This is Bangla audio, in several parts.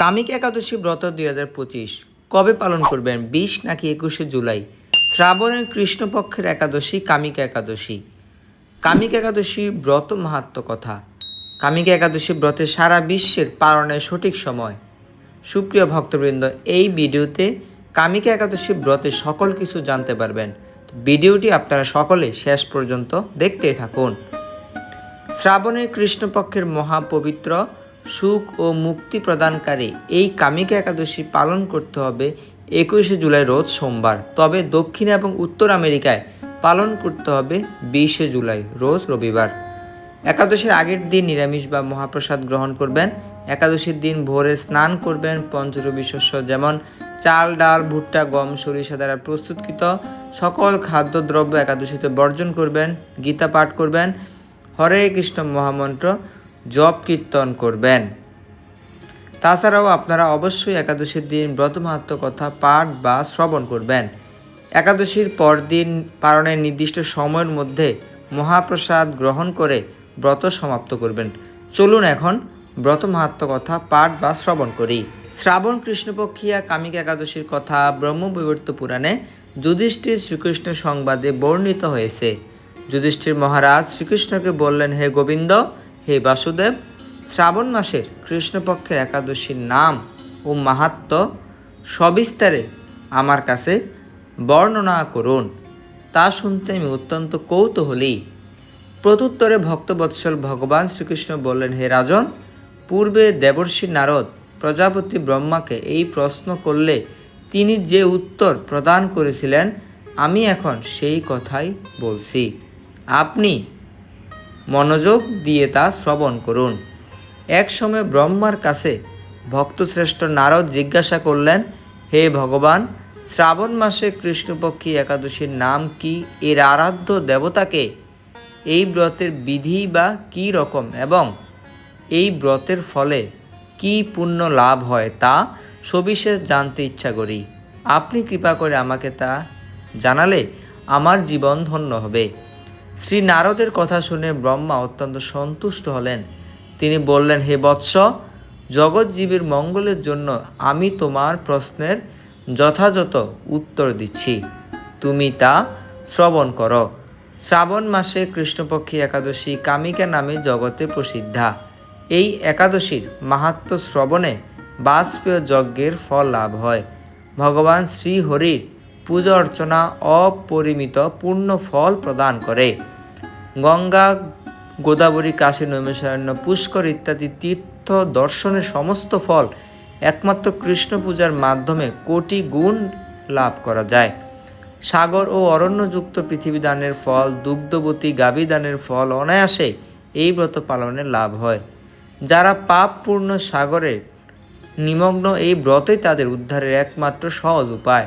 কামিক একাদশী ব্রত দুই হাজার পঁচিশ কবে পালন করবেন? বিশ নাকি একুশে জুলাই? শ্রাবণের কৃষ্ণপক্ষের একাদশী, কামিকা একাদশী। কামিক একাদশী ব্রত মাহাত্ম কথা। কামিকা একাদশী ব্রতে সারা বিশ্বের পালনের সঠিক সময়। সুপ্রিয় ভক্তবৃন্দ, এই ভিডিওতে কামিকা একাদশী ব্রতের সকল কিছু জানতে পারবেন। ভিডিওটি আপনারা সকলে শেষ পর্যন্ত দেখতে থাকুন। শ্রাবণের কৃষ্ণপক্ষের মহাপবিত্র সুখ ও মুক্তি প্রদানকারী এই কামিকা একাদশী পালন করতে হবে একুশে জুলাই রোজ সোমবার। তবে দক্ষিণ এবং উত্তর আমেরিকায় পালন করতে হবে বিশে জুলাই রোজ রবিবার। একাদশীর আগের দিন নিরামিষ বা মহাপ্রসাদ গ্রহণ করবেন। একাদশীর দিন ভোরে স্নান করবেন। পঞ্চরবি শস্য যেমন চাল, ডাল, ভুট্টা, গম, সরিষা দ্বারা প্রস্তুতকৃত। সকল খাদ্যদ্রব্য একাদশীতে বর্জন করবেন, গীতা পাঠ করবেন। হরে কৃষ্ণ মহামন্ত্র। জপ কীর্তন করবেন। তাছাড়াও আপনারা অবশ্যই একাদশীর দিন ব্রত মাহাত্ম কথা পাঠ বা শ্রবণ করবেন। একাদশীর পরদিন পালনের নির্দিষ্ট সময়ের মধ্যে মহাপ্রসাদ গ্রহণ করে ব্রত সমাপ্ত করবেন। চলুন এখন ব্রত মাহাত্ম কথা পাঠ বা শ্রবণ করি। শ্রাবণ কৃষ্ণপক্ষিয়া কামিকা একাদশীর কথা ব্রহ্মবিবর্ত পুরাণে যুধিষ্ঠির শ্রীকৃষ্ণের সংবাদে বর্ণিত হয়েছে। যুধিষ্ঠির মহারাজ শ্রীকৃষ্ণকে বললেন, হে গোবিন্দ হে বাসুদেব, শ্রাবণ মাসের কৃষ্ণপক্ষের একাদশীর নাম ও মাহাত্ম সবিস্তারে আমার কাছে বর্ণনা করুন। তা শুনতে আমি অত্যন্ত কৌতূহলী। প্রত্যুত্তরে ভক্তবৎসল ভগবান শ্রীকৃষ্ণ বললেন, হে রাজন, পূর্বে দেবর্ষি নারদ প্রজাপতি ব্রহ্মাকে এই প্রশ্ন করলে তিনি যে উত্তর প্রদান করেছিলেন, আমি এখন সেই কথাই বলছি। আপনি মনোযোগ দিয়ে তা শ্রবণ করুন। এক সময় ব্রহ্মার কাছে ভক্তশ্রেষ্ঠ নারদ জিজ্ঞাসা করলেন, হে ভগবান, শ্রাবণ মাসে কৃষ্ণপক্ষী একাদশীর নাম কি? এর আরাধ্য দেবতাকে? এই ব্রতের বিধি বা কী রকম এবং এই ব্রতের ফলে কি পুণ্য লাভ হয় তা সবিশেষ জানতে ইচ্ছা করি। আপনি কৃপা করে আমাকে তা জানালে আমার জীবন ধন্য হবে। শ্রী নারদের কথা শুনে ব্রহ্মা অত্যন্ত সন্তুষ্ট হলেন। তিনি বললেন, হে বৎস, জগৎজীবীর মঙ্গলের জন্য আমি তোমার প্রশ্নের যথাযথ উত্তর দিচ্ছি। তুমি তা শ্রবণ করো। শ্রাবণ মাসে কৃষ্ণপক্ষী একাদশী কামিকা নামে জগতে প্রসিদ্ধা। এই একাদশীর মাহাত্ম শ্রবণে বাজপেয় যজ্ঞের ফল লাভ হয়। ভগবান শ্রীহরির পূজা অর্চনা অপরিমিত পূর্ণ ফল প্রদান করে। গঙ্গা, গোদাবরী, কাশী, নৈমিষারণ্য, পুষ্কর ইত্যাদি তীর্থ দর্শনের সমস্ত ফল একমাত্র কৃষ্ণ পূজার মাধ্যমে কোটি গুণ লাভ করা যায়। সাগর ও অরণ্যযুক্ত পৃথিবী দানের ফল, দুগ্ধবতী গাভী দানের ফল অনায়াসে এই ব্রত পালনে লাভ হয়। যারা পাপপূর্ণ সাগরে নিমগ্ন এই ব্রতই তাদের উদ্ধারের একমাত্র সহজ উপায়।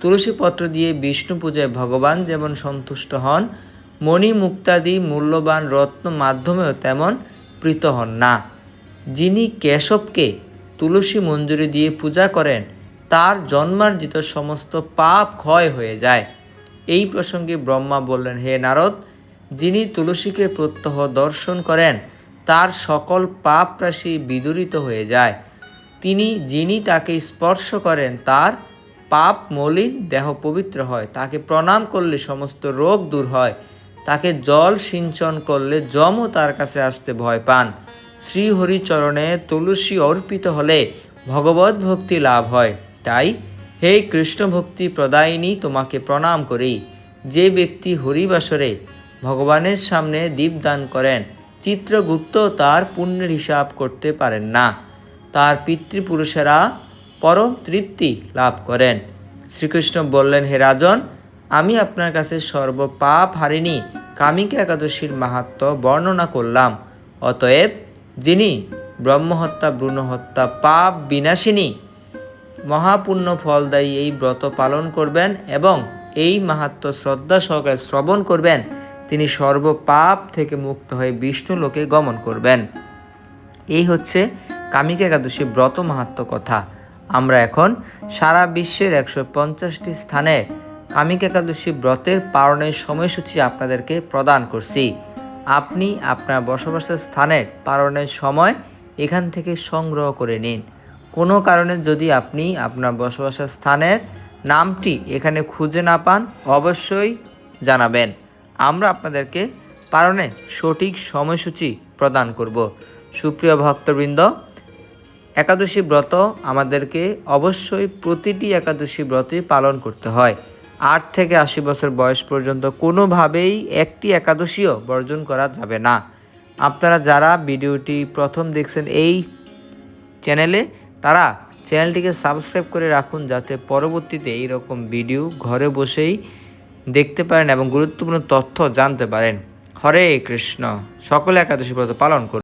তুলসী পত্র দিয়ে বিষ্ণু পূজায় ভগবান যেমন সন্তুষ্ট হন, মণি মুক্তাদি মূল্যবান রত্ন মাধ্যমেও তেমন প্রীত হন না। যিনি কেশবকে তুলসী মঞ্জুরি দিয়ে পূজা করেন, তার জন্মার্জিত সমস্ত পাপ ক্ষয় হয়ে যায়। এই প্রসঙ্গে ব্রহ্মা বললেন, হে নারদ, যিনি তুলসীকে প্রত্যহ দর্শন করেন, তার সকল পাপ রাশি বিদূরিত হয়ে যায়। তিনি যিনি তাকে স্পর্শ করেন, তার পাপ মলিন, দেহ পবিত্র হয়। তাকে প্রণাম করলে সমস্ত রোগ দূর হয়। তাকে জল সিঞ্চন করলে যমও তার কাছে আসতে ভয় পান। শ্রীহরিচরণে তুলসী অর্পিত হলে ভগবত ভক্তি লাভ হয়। তাই, হে কৃষ্ণ ভক্তি প্রদায়িনী, তোমাকে প্রণাম করি। যে ব্যক্তি হরিবাসরে ভগবানের সামনে দীপদান করেন, চিত্রগুপ্ত তার পুণ্যের হিসাব করতে পারেন না। তার পিতৃপুরুষেরা পরম তৃপ্তি লাভ করেন। শ্রীকৃষ্ণ বললেন, হে রাজন, আমি আপনার কাছে সর্বপাপ হারিনি কামিকা একাদশীর মাহাত্ম বর্ণনা করলাম। অতএব যিনি ব্রহ্মহত্যা, ভ্রূণহত্যা, পাপ বিনাশিনী, মহাপুণ্য ফলদায়ী এই ব্রত পালন করবেন এবং এই মাহাত্ম শ্রদ্ধা সহকারে শ্রবণ করবেন, তিনি সর্বপাপ থেকে মুক্ত হয়ে বিষ্ণু লোকে গমন করবেন। এই হচ্ছে কামিকা একাদশী ব্রত মাহাত্ম কথা। আমরা এখন সারা বিশ্বের একশো পঞ্চাশটি স্থানে কামিকা একাদশী ব্রতের পালনের সময়সূচি আপনাদেরকে প্রদান করছি। আপনি আপনার বসবাসের স্থানের পালনের সময় এখান থেকে সংগ্রহ করে নিন। কোনো কারণে যদি আপনি আপনার বসবাসের স্থানের নামটি এখানে খুঁজে না পান, অবশ্যই জানাবেন। আমরা আপনাদেরকে পালনে সঠিক সময়সূচি প্রদান করব। সুপ্রিয় ভক্তবৃন্দ একাদশী ব্রত আমাদেরকে অবশ্যই প্রতিটি একাদশী ব্রতই পালন করতে হয়। আট থেকে আশি বছর বয়স পর্যন্ত কোনোভাবেই একটি একাদশীও বর্জন করা যাবে না। আপনারা যারা ভিডিওটি প্রথম দেখছেন এই চ্যানেলে, তারা চ্যানেলটিকে সাবস্ক্রাইব করে রাখুন যাতে পরবর্তীতে এই রকম ভিডিও ঘরে বসেই দেখতে পারেন এবং গুরুত্বপূর্ণ তথ্য জানতে পারেন। হরে কৃষ্ণ। সকলে একাদশী ব্রত পালন করুন।